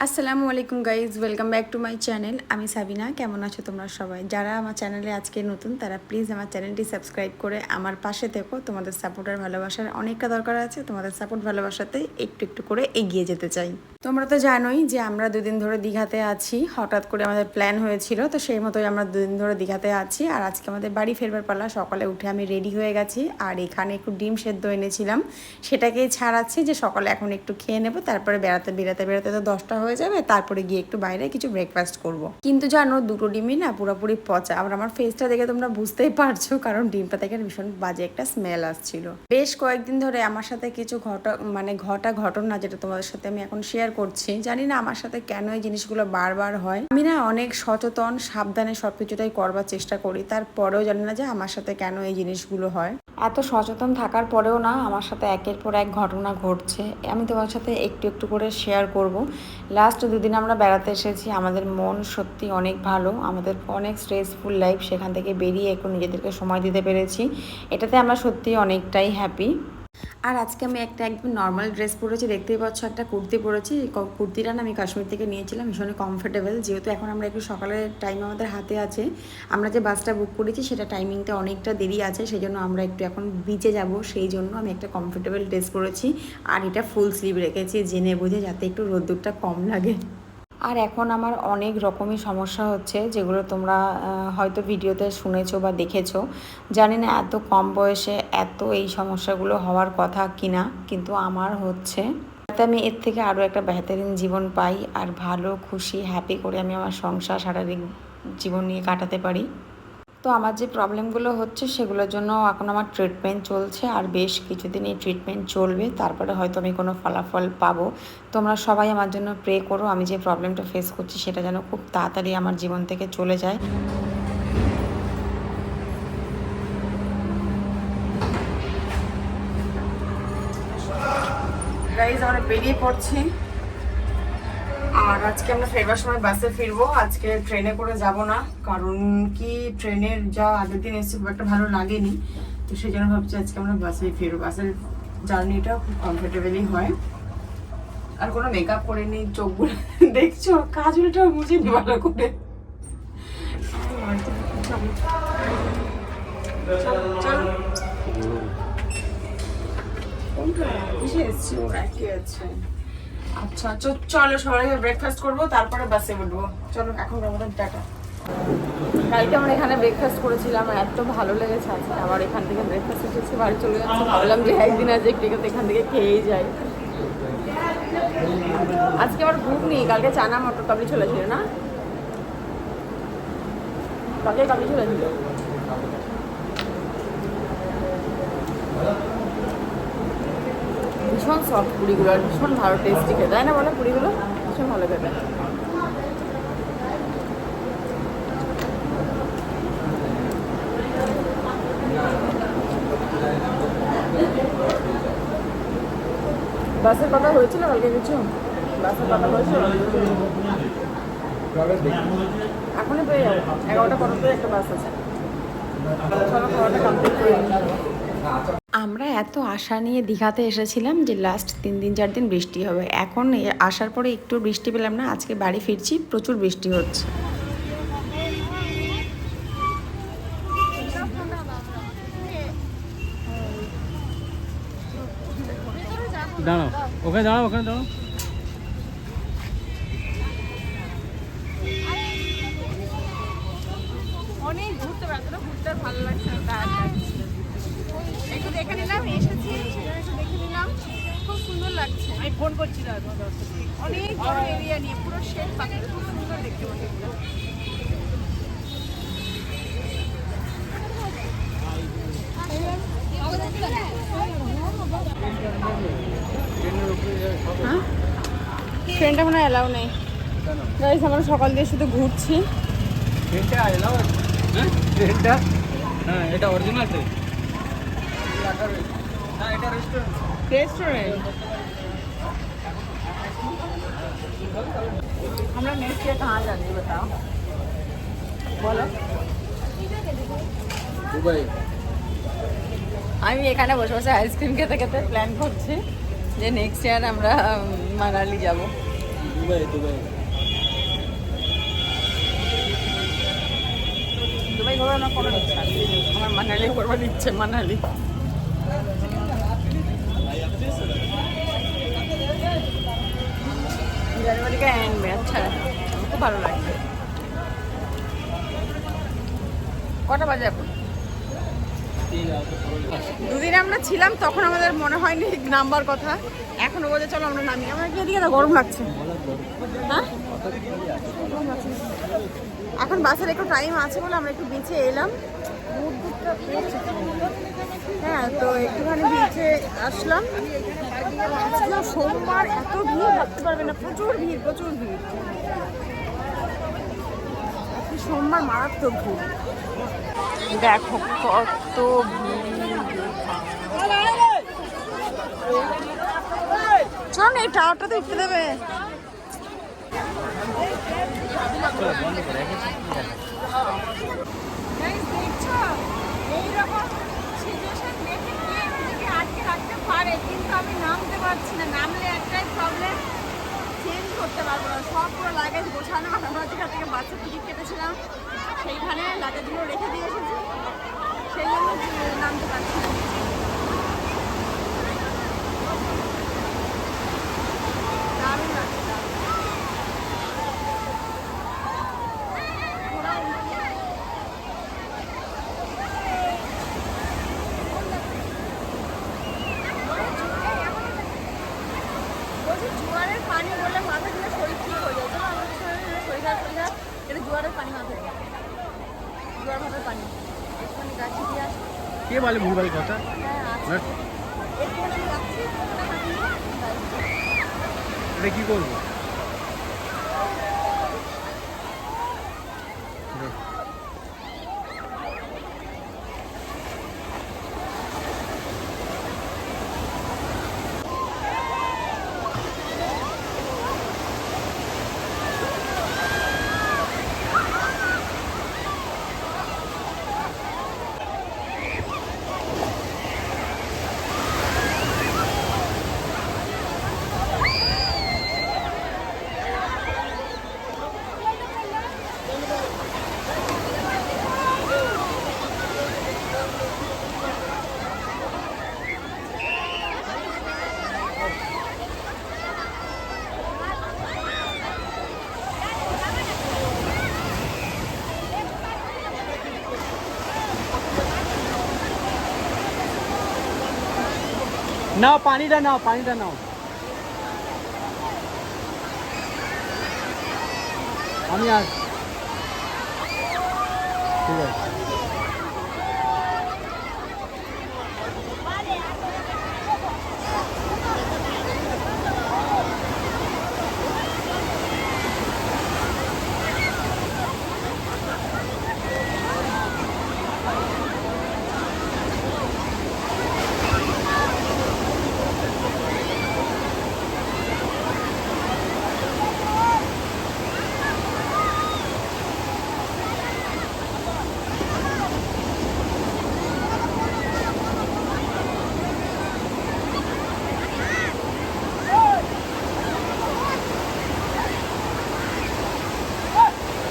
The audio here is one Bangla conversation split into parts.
আসসালামু আলাইকুম guys, welcome back to my channel. আমি সাবিনা, কেমন আছো তোমরা সবাই? যারা আমার চ্যানেলে আজকে নতুন, তারা প্লিজ আমার চ্যানেলটি সাবস্ক্রাইব করে আমার পাশে থেকো। তোমাদের সাপোর্ট আর ভালোবাসার অনেকটা দরকার আছে। তোমাদের সাপোর্ট ভালোবাসাতে একটু একটু করে এগিয়ে যেতে চাই। তোমরা তো জানোই যে আমরা দুদিন ধরে দীঘাতে আছি। হঠাৎ করে আমাদের প্ল্যান হয়েছিল, তো সেই মতোই আমরা দুদিন ধরে দীঘাতে আছি। আর আজকে আমাদের বাড়ি ফেরবার পালা, সকালে উঠে আমি রেডি হয়ে গেছি। আর এখানে একটু ডিম সেদ্ধ এনেছিলাম। সেটাকেই ছাড়াচ্ছি যে সকালে এখন একটু খেয়ে নেব, তারপরে বেড়াতে বেড়াতে বেড়াতে তো দশটা হয়ে যাবে, তারপরে গিয়ে একটু বাইরে কিছু ব্রেকফাস্ট করব। কিন্তু জানো, দুটো ডিমই না পুরোপুরি পচা। আর আমার ফেসটা দেখে তোমরা বুঝতেই পারছ, কারণ ডিমটা থেকে ভীষণ বাজে একটা স্মেল আসছিল। বেশ কয়েকদিন ধরে আমার সাথে কিছু ঘটা মানে ঘটা ঘটনা যেটা তোমাদের সাথে আমি এখন শেয়ার করছি, জানি না আমার সাথে কেন এই জিনিসগুলো বারবার হয়। আমি না অনেক সচেতন, সাবধানে সবকিছুটাই করবার চেষ্টা করি, তারপরেও জানি না যে আমার সাথে কেন এই জিনিসগুলো হয়। এত সচেতন থাকার পরেও না আমার সাথে একের পর এক ঘটনা ঘটছে। আমি তোমার সাথে একটু একটু করে শেয়ার করব। লাস্ট দুদিন আমরা বেড়াতে এসেছি, আমাদের মন সত্যি অনেক ভালো, আমাদের অনেক স্ট্রেসফুল লাইফ সেখান থেকে বেরিয়ে একটু নিজেদেরকে সময় দিতে পেরেছি। এটাতে আমরা সত্যি অনেকটাই হ্যাপি আর আজকে আমি একটা একদম নর্মাল ড্রেস পরেছি, দেখতেই পাচ্ছ একটা কুর্তি পরেছি। কুর্তিটা না আমি কাশ্মীর থেকে নিয়েছিলাম, ভীষণই কমফোর্টেবল যেহেতু এখন আমরা একটু সকালের টাইম আমাদের হাতে আছে, আমরা যে বাসটা বুক করেছি, সেটা টাইমিংটা অনেকটা দেরি আছে সেই জন্য আমরা একটু এখন বিচে যাব। সেই জন্য আমি একটা কমফোর্টেবল ড্রেস পরেছি। আর এটা ফুল স্লিভ রেখেছি, জেনে বুঝে যাতে একটু রোদ্দুরটা কম লাগে। আর এখন আমার অনেক রকমই সমস্যা হচ্ছে, যেগুলো তোমরা হয়তো ভিডিওতে শুনেছো বা দেখেছ। জানি না এত কম বয়সে এত এই সমস্যাগুলো হওয়ার কথা কিনা, কিন্তু আমার হচ্ছে। যাতে আমি এর থেকে আরও একটা বেহতরিন জীবন পাই, আর ভালো, খুশি হ্যাপি করে আমি আমার সংসার, শারীরিক জীবন নিয়ে কাটাতে পারি। তো আমার যে প্রবলেমগুলো হচ্ছে সেগুলোর জন্য এখন আমার ট্রিটমেন্ট চলছে আর বেশ কিছুদিন এই ট্রিটমেন্ট চলবে। তারপরে হয়তো আমি কোনো ফলাফল পাবো। তোমরা সবাই আমার জন্য প্রে করো। আমি যে প্রবলেমটা ফেস করছি সেটা যেন খুব তাড়াতাড়ি আমার জীবন থেকে চলে যায়। আমরা বেরিয়ে পড়ছি। আর আজকে আমরা ফেরবার সময় বাসে ফিরবো। আজকে ট্রেনে করে যাব না, কারণ কি ট্রেনের যা আগের দিন এসেছে খুব একটা ভালো লাগেনি। তো সেই জন্য ভাবছি আজকে আমরা বাসে ফিরবো। বাসের জার্নিটা খুব কমফোর্টেবলই হয়। আর কোনো মেকআপ করে নি, চোখগুলো দেখছ? কাজলটা মুছে নি ভালো করে। কোনটা? এসছি? ওরা কি আছে? আচ্ছা চ- চলো সবাই ব্রেকফাস্ট করব তারপরে বাসে উঠবো। চলো এখন আমাদের টাটা কালকে আমরা এখানে ব্রেকফাস্ট করেছিলাম আর এত ভালো লেগেছে। আজকে আবার এখান থেকে ব্রেকফাস্ট এসেছি বাড়ি চলে যাচ্ছি। ভাবলাম যে একদিন আজ একটু এখান থেকে খেয়েই যাই। আজকে আমার ভুক নেই কালকে চানা মটর কাবলি ছোলা ছিল না? কালকে কাবলি ছোলা ভীষণ সফট পুরিগুলো আর ভীষণ ভালো টেস্টি খেতে। তাই না বলো পুরিগুলো ভীষণ ভালো খেতে। বাসের কথা হয়েছিল কালকে কিছু? বাসের কথা হয়েছিল? এখনই পেয়ে যাব। এগারোটা পনেরোতে একটা বাস আছে। চলো খাওয়াটা কমপ্লিট করে। আমরা এত আশা নিয়ে দীঘাতে এসেছিলাম যে লাস্ট তিন দিন চার দিন বৃষ্টি হবে। এখন আসার পরে একটু বৃষ্টি পেলাম না আজকে বাড়ি ফিরছি প্রচুর বৃষ্টি হচ্ছে। দাঁড়াও ওখানে দাঁড়াও ওখানে দাঁড়াও। অনেক ঘুরতে পারতো ঘুরতে ভালো লাগছে একটু দেখে নিলাম এসেছি সেখানে একটু দেখে নিলাম। খুব সুন্দর লাগছে। আমি ফোন করছি না অনেক বড় এরিয়া নিয়ে পুরো শেড পাখি খুব সুন্দর দেখতে ট্রেনটা মনে হয় অ্যালাউ নেই। গাইস আমরা সকাল দিয়ে শুধু ঘুরছি। ট্রেনটা এলাও হ্যাঁ? ট্রেনটা হ্যাঁ এটা অরিজিনাল ট্রেন এটা রেস্টুরেন্ট রেস্টুরেন্ট আমরা नेक्स्ट ईयर कहाँ जाएंगे बताओ বলো দুবাই আমি এখানে বসে বসে আইসক্রিম খেতে খেতে প্ল্যান করছি যে নেক্সট ইয়ার আমরা উম, মানালি যাব দুবাই দুবাই দুবাই ঘোরার আমার কোনো ইচ্ছা নেই। আমার মানালি ঘোরবার ইচ্ছে মানালি আচ্ছা। খুব ভালো কটা বাজে এখন? দুদিন আমরা ছিলাম, তখন আমাদের মনে হয়নি নাম্বার কথা। এখনও বোঝে চলো আমরা নামি। আমার এদিকে না গরম লাগছে। হ্যাঁ? এখন বাসের একটু টাইম আছে বলে আমরা একটু বেঁচে এলাম। হ্যাঁ তো একটুখানি বিচে আসলাম। আজকে সোমবার এত ভিড় ভাবতে পারবে না প্রচুর ভিড় প্রচুর ভিড়। সোমবার মারাত্মক ভিড়। দেখো কত ভিড় চল এই টাওয়ারটা তো উঠতে দেবে? এইরকম situation দেখে কে নিজেকে আটকে রাখতে পারে? কিন্তু আমি নামতে পারছি না। নামলে একটাই প্রবলেম চেঞ্জ করতে পারব না। সব luggage গোছানো। আর আমরা থেকে বাসের ticket কেটেছিলাম, সেইখানে লাগেজগুলো রেখে দিয়ে এসেছি। সেই জন্য নামতে পারছি না। দারুণ লাগছে, দারুণ। ঘোরা উল্টো। বলছি জোয়ারের পানি বলে মাথা দিলে শরীর ঠিক হয়ে যায় চলো আমাদের শরীরে শরীর খারাপ শরীর খারাপ এটা জোয়ারের পানি মাথায় দেয়। জোয়ার ভাবের পানি একটুখানি গাছে দিয়ে আসো বলে ভুলভাল কথা? হ্যাঁ যাই। এটা কি করব? নাও পানিটা নাও পানিটা নাও। আমি আস ঠিক আছে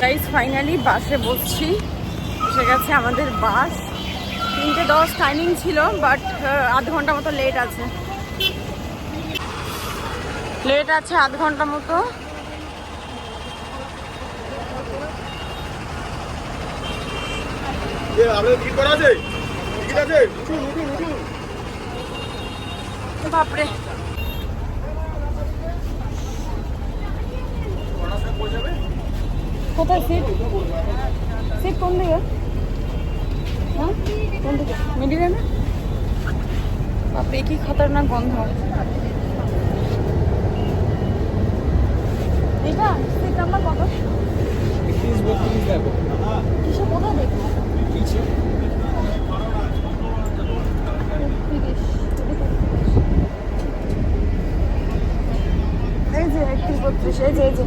গাইজ ফাইনালি বাসে বসছি। এসে গেছে আমাদের বাস। তিনটে দশ টাইমিং ছিল বাট আধ ঘণ্টা মতো লেট আছে। লেট আছে আধ ঘণ্টা মতো। আপনাদের টিকিট কোথায় সিট সিট কোন দিকে? হ্যাঁ? কোন দিকে? মিডিলে না বাপরে, কি খতরনাক গন্ধ। এটা? সিট নাম্বার কত? তিরিশ বত্রিশ দেখো কিসে কোথায় এই যে, একত্রিশ, বত্রিশ, এই যে এই যে।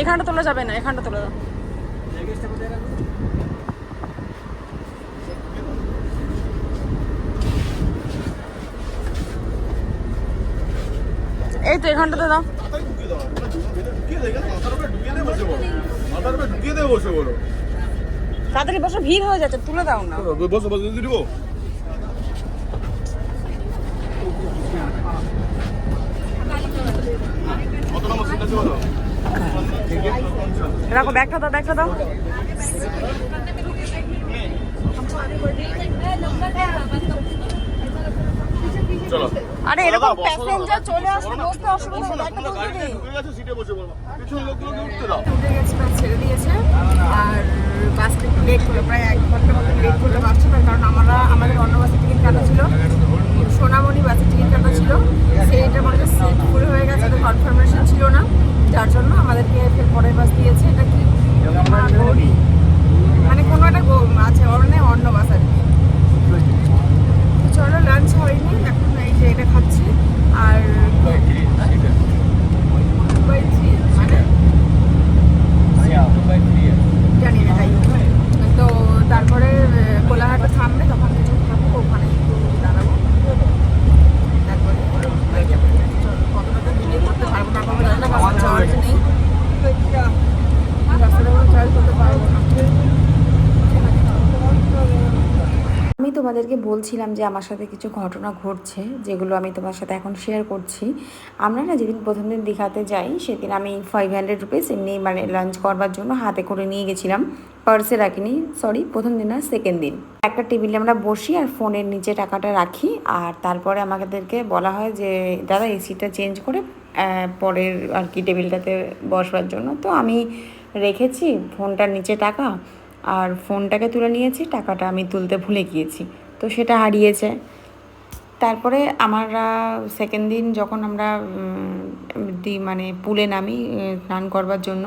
এখানটা তোলা যাবে না, এখানটা তোলা এই তো এখানটাতে দাও। তাড়াতাড়ি বসো, ভিড় হয়ে যাচ্ছে, তুলে দাও না। বসো বসো দিব কত নম্বর সিট রাখো ব্যাগটা দাও ব্যাগটা দাও আরে এরকম। প্যাসেঞ্জার চলে আসলে। বসতে অসুবিধা ব্যাগটা ঢুকে গেছো, সিটে বসে বলব। পিছনের লোকগুলোকে উঠতে দাও। ছেড়ে দিয়েছে আর বাসটা একটু লেট করল প্রায় এক ঘণ্টা মতো লেট করল বাসটা তার কারণ আমরা আমাদের অন্য বাসের টিকিট কাটা ছিল। সোনামণি বাসের টিকিট কাটা ছিল। সেইটার মধ্যে সিট ফুল হয়ে গেছে তো কনফার্মেশন ছিল না। যার জন্য আমাদেরকে ফের পরের বাস দিয়েছে। এটা কি? মানে কোনো একটা আছে অন্য অন্য বাস আর কি। চলো লাঞ্চ হয়নি এখন এই যে এটা খাচ্ছি। আর মানে জানি না তাই তো তারপরে আহ, কোলাঘাটে থামবে তখন কিছু খাব ওখানে একটু দাঁড়াবো তারপরে বাড়ি যাব। চলো, কতটা তো ভিডিও করতে পারব না পারব জানি না কারণ চার্জ নেই রাস্তাটা কোনো চার্জ করতে পারব না আমি তোমাদেরকে বলছিলাম যে আমার সাথে কিছু ঘটনা ঘটছে, যেগুলো আমি তোমার সাথে এখন শেয়ার করছি। আমরা না যেদিন প্রথম দিন দীঘাতে যাই, সেদিন আমি ফাইভ হান্ড্রেড রুপিস এমনি মানে লাঞ্চ করবার জন্য হাতে করে নিয়ে গেছিলাম পার্সে রাখিনি সরি প্রথম দিন না সেকেন্ড দিন। একটা টেবিলে আমরা বসি আর ফোনের নিচে টাকাটা রাখি, আর তারপরে আমাদেরকে বলা হয় যে, দাদা এসিটা চেঞ্জ করে পরের আর কি টেবিলটাতে বসবার জন্য। তো আমি রেখেছি ফোনটার নিচে টাকা, আর ফোনটাকে তুলে নিয়েছি, টাকাটা আমি তুলতে ভুলে গিয়েছি। তো সেটা হারিয়েছে। তারপরে আমরা সেকেন্ড দিন যখন আমরা দি মানে পুলে নামি স্নান করবার জন্য,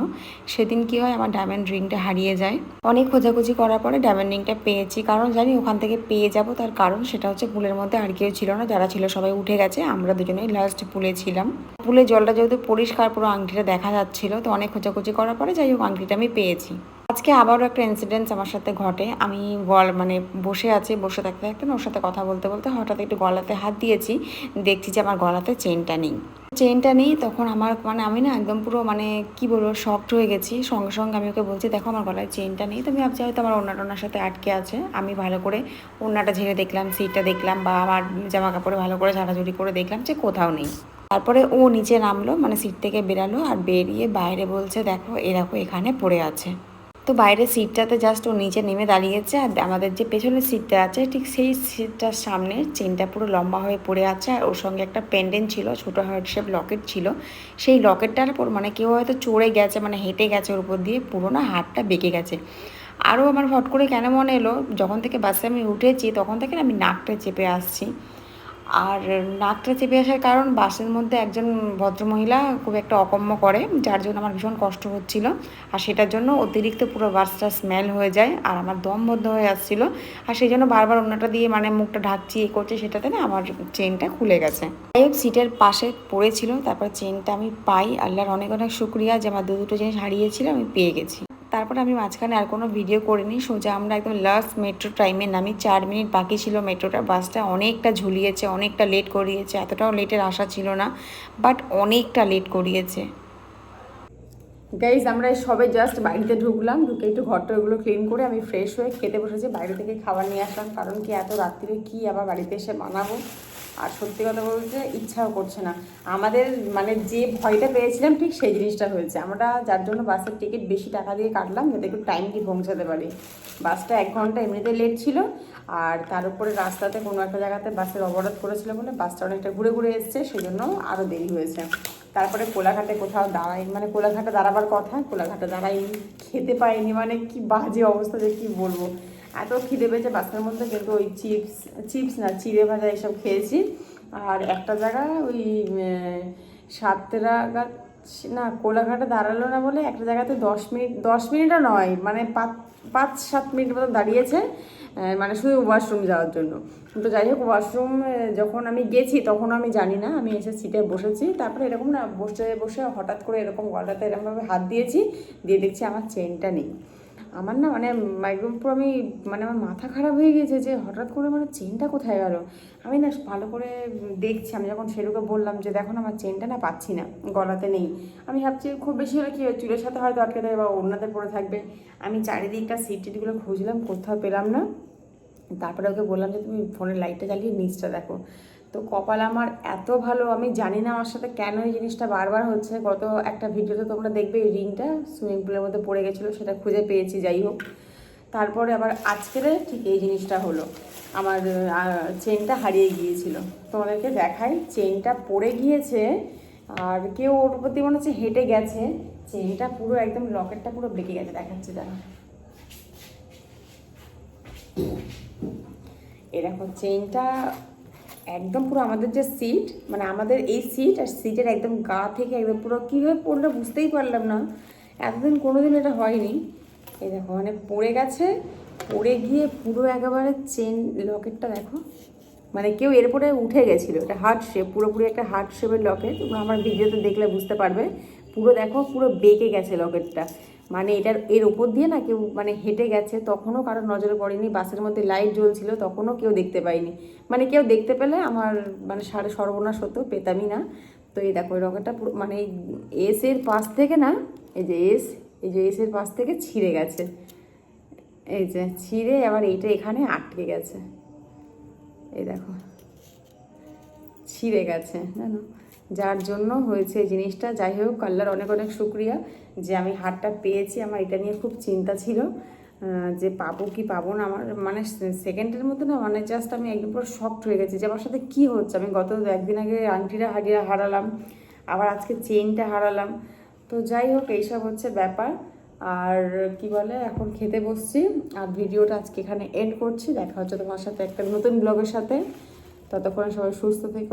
সেদিন কি হয়, আমার ডায়মন্ড রিংটা হারিয়ে যায়। অনেক খোঁজাখুঁজি করার পরে ডায়মন্ড রিংটা পেয়েছি। কারণ জানি ওখান থেকে পেয়ে যাব, তার কারণ সেটা হচ্ছে পুলের মধ্যে আর কেউ ছিল না, যারা ছিল সবাই উঠে গেছে, আমরা দুজনেই লাস্ট পুলে ছিলাম। পুলে জলটা যেহেতু পরিষ্কার, পুরো আংটিটা দেখা যাচ্ছিল, তো অনেক খোঁজাখুঁজি করার পরে যাই হোক, আংটিটা আমি পেয়েছি। আজকে আবারও একটা ইনসিডেন্স আমার সাথে ঘটে। আমি গল মানে বসে আছি, বসে থাকতে থাকতে ওর সাথে কথা বলতে বলতে হঠাৎ একটু গলাতে হাত দিয়েছি। দেখছি যে আমার গলাতে চেনটা নেই। চেনটা নেই তখন আমার মানে আমি না একদম পুরো মানে কি বলব শক্ট হয়ে গেছি। সঙ্গে সঙ্গে আমি ওকে বলছি, দেখো, আমার গলায় চেনটা নেই। তো আমি ভাবছি, হয়তো আমার ওনাটা ওনার সাথে আটকে আছে। আমি ভালো করে ওনাটা ঝেড়ে দেখলাম সিটটা দেখলাম বা আমার জামা কাপড়ে ভালো করে ঝাড়াঝুড়ি করে দেখলাম যে কোথাও নেই। তারপরে ও নিচে নামলো মানে সিট থেকে বেরালো আর বেরিয়ে বাইরে বলছে, দেখো এরকম এখানে পড়ে আছে। তো বাইরের সিটটাতে জাস্ট ও নিচে নেমে দাঁড়িয়েছে আর আমাদের যে পেছনের সিটটা আছে, ঠিক সেই সিটটার সামনে চেনটা পুরো লম্বা হয়ে পড়ে আছে আর ওর সঙ্গে একটা পেন্ডেন্ট ছিল, ছোটো হার্ট শেপ লকেট ছিল। সেই লকেটটার উপর মানে কেউ হয়তো চড়ে গেছে মানে হেঁটে গেছে ওর উপর দিয়ে, পুরো না হাতটা বেঁকে গেছে। আরও আমার হট করে কেন মনে এলো, যখন থেকে বাসে আমি উঠেছি, তখন থেকে আমি নাকটা চেপে আসছি। আর নাকটা চেপে আসার কারণ বাসের মধ্যে একজন ভদ্রমহিলা খুব একটা অকম্য করে, যার জন্য আমার ভীষণ কষ্ট হচ্ছিল। আর সেটার জন্য অতিরিক্ত পুরো বাসটা স্মেল হয়ে যায় আর আমার দম বন্ধ হয়ে আসছিল। আর সেই জন্য বারবার অন্যটা দিয়ে মানে মুখটা ঢাকছি, এ করছে, সেটাতে না আমার চেনটা খুলে গেছে। যাই হোক সিটের পাশে পড়েছিল, তারপর চেনটা আমি পাই। আল্লাহর অনেক অনেক শুক্রিয়া যে আমার দু দুটো জিনিস হারিয়েছিল, আমি পেয়ে গেছি। তারপরে আমি মাঝখানে আর কোনো ভিডিও করিনি। সোজা আমরা একদম লাস্ট মেট্রো টাইমে নামি, চার মিনিট বাকি ছিল মেট্রোটা বাসটা অনেকটা ঝুলিয়েছে, অনেকটা লেট করিয়েছে। এতটাও লেটের আশা ছিল না বাট অনেকটা লেট করিয়েছে। গাইজ আমরা সবে জাস্ট বাড়িতে ঢুকলাম। ঢুকে একটু ঘরটা ওগুলো ক্লিন করে আমি ফ্রেশ হয়ে খেতে বসেছি। বাইরে থেকে খাবার নিয়ে আসলাম, কারণ কি এত রাত্রিরে কি আবার বাড়িতে এসে বানাবো? আর সত্যি কথা বলতে ইচ্ছাও করছে না। আমাদের মানে যে ভয়টা পেয়েছিলাম, ঠিক সেই জিনিসটা হয়েছে। আমরা যার জন্য বাসের টিকিট বেশি টাকা দিয়ে কাটলাম, যাতে একটু টাইম দিয়ে পৌঁছাতে পারি। বাসটা এক ঘণ্টা এমনিতে লেট ছিল, আর তার উপরে রাস্তাতে কোনো একটা জায়গাতে বাসের অবরোধ করেছিল বলে বাসটা অনেকটা ঘুরে ঘুরে এসছে সেই জন্য আরও দেরি হয়েছে। তারপরে কোলাঘাটে কোথাও দাঁড়াই মানে কোলাঘাটে দাঁড়াবার কথা, কোলাঘাটে দাঁড়াইনি খেতে পাইনি মানে কি বাজে অবস্থা যে কি বলব। এত খিদে পেয়েছে, বাসের মধ্যে কিন্তু ওই চিপস চিপস না, চিড়ে ভাজা এসব খেয়েছি। আর একটা জায়গা ওই সাতরাগাছ না, কোলাঘাটে দাঁড়াল না বলে একটা জায়গাতে দশ মিনিট, দশ মিনিটও নয় মানে পাঁচ পাঁচ, সাত মিনিট মতো দাঁড়িয়েছে মানে শুধু ওয়াশরুম যাওয়ার জন্য। তো যাই হোক, ওয়াশরুম যখন আমি গেছি তখন আমি জানি না, আমি এসে সিটে বসেছি, তারপরে এরকম না, বসে বসে হঠাৎ করে এরকম গলাতে এরকমভাবে হাত দিয়েছি, দিয়ে দেখছি আমার চেনটা নেই। আমার না মানে একদম পুরো আমি মানে আমার মাথা খারাপ হয়ে গিয়েছে যে হঠাৎ করে মানে চেনটা কোথায় গেল? আমি না ভালো করে দেখছি, আমি যখন সেরুকে বললাম যে দেখো না, আমার চেনটা না পাচ্ছি না, গলাতে নেই। আমি ভাবছি খুব বেশি হলে কী চুলের সাথে হয়তো আটকে দেবে বা ওড়নাতে পড়ে থাকবে। আমি চারিদিকটা সিট টিটগুলো খুঁজলাম, কোথাও পেলাম না। তারপরে ওকে বললাম যে তুমি ফোনের লাইটটা জ্বালিয়ে নিচটা দেখো। তো কপাল আমার এত ভালো, আমি জানি না আমার সাথে কেন এই জিনিসটা বারবার হচ্ছে। গত একটা ভিডিওতে তোমরা দেখবে এই রিংটা সুইমিং পুলের মধ্যে পড়ে গেছিল, সেটা খুঁজে পেয়েছি, যাই হোক। তারপরে আবার আজকের ঠিক এই জিনিসটা হলো, আমার চেনটা হারিয়ে গিয়েছিল। তোমাদেরকে দেখাই চেনটা পড়ে গিয়েছে, আর কেউ ওর প্রতি মনে হচ্ছে হেঁটে গেছে চেনটা পুরো একদম লকেটটা পুরো বেঁকে গেছে, দেখাচ্ছে দাঁড়া এরকম চেইনটা একদম পুরো আমাদের যে সিট মানে আমাদের এই সিট আর সিটের একদম গা থেকে একদম পুরো কীভাবে পড়ল বুঝতেই পারলাম না। এতদিন কোনোদিন এটা হয়নি। এই দেখো মানে পড়ে গেছে, পড়ে গিয়ে পুরো একেবারে চেন লকেটটা দেখো। মানে কেউ এরপরে উঠে গেছিল এটা হার্ট শেপ পুরোপুরি একটা হার্ট শেপের লকেট আমার ভিডিওতে দেখলে বুঝতে পারবে। পুরো দেখো, পুরো বেঁকে গেছে লকেটটা মানে এটার, এর ওপর দিয়ে না কেউ মানে হেঁটে গেছে, তখনও কারোর নজরে পড়েনি, বাসের মধ্যে লাইট জ্বলছিল, তখনও কেউ দেখতে পায়নি মানে কেউ দেখতে পেলে আমার মানে সাড়ে সর্বনাশ হতো, পেতামই না। তো এই দেখো, এই রকেটটা পুরো মানে এস এর পাশ থেকে না, এই যে এস এই যে এস এর পাশ থেকে ছিঁড়ে গেছে। এই যে ছিঁড়ে আবার এইটা এখানে আটকে গেছে। এই দেখো, ছিঁড়ে গেছে, জানো? যার জন্য হয়েছে জিনিসটা। যাই হোক, আল্লাহর অনেক অনেক শুক্রিয়া যে আমি হারটা পেয়েছি। আমার এটা নিয়ে খুব চিন্তা ছিল যে পাবো কি পাবো না। আমার মানে সেকেন্ডের মধ্যে না মানে জাস্ট আমি একদম পুরো শক্ট হয়ে গেছি যে আমার সাথে কী হচ্ছে। আমি গত একদিন আগে আংটিটা হারিয়ে হারালাম, আবার আজকে চেনটা হারালাম। তো যাই হোক, এইসব হচ্ছে ব্যাপার। আর কি বলে, এখন খেতে বসছি। আর ভিডিওটা আজকে এখানে এন্ড করছি। দেখা হচ্ছে তোমার সাথে একটা নতুন ব্লগের সাথে। ততক্ষণ সবাই সুস্থ থেকো।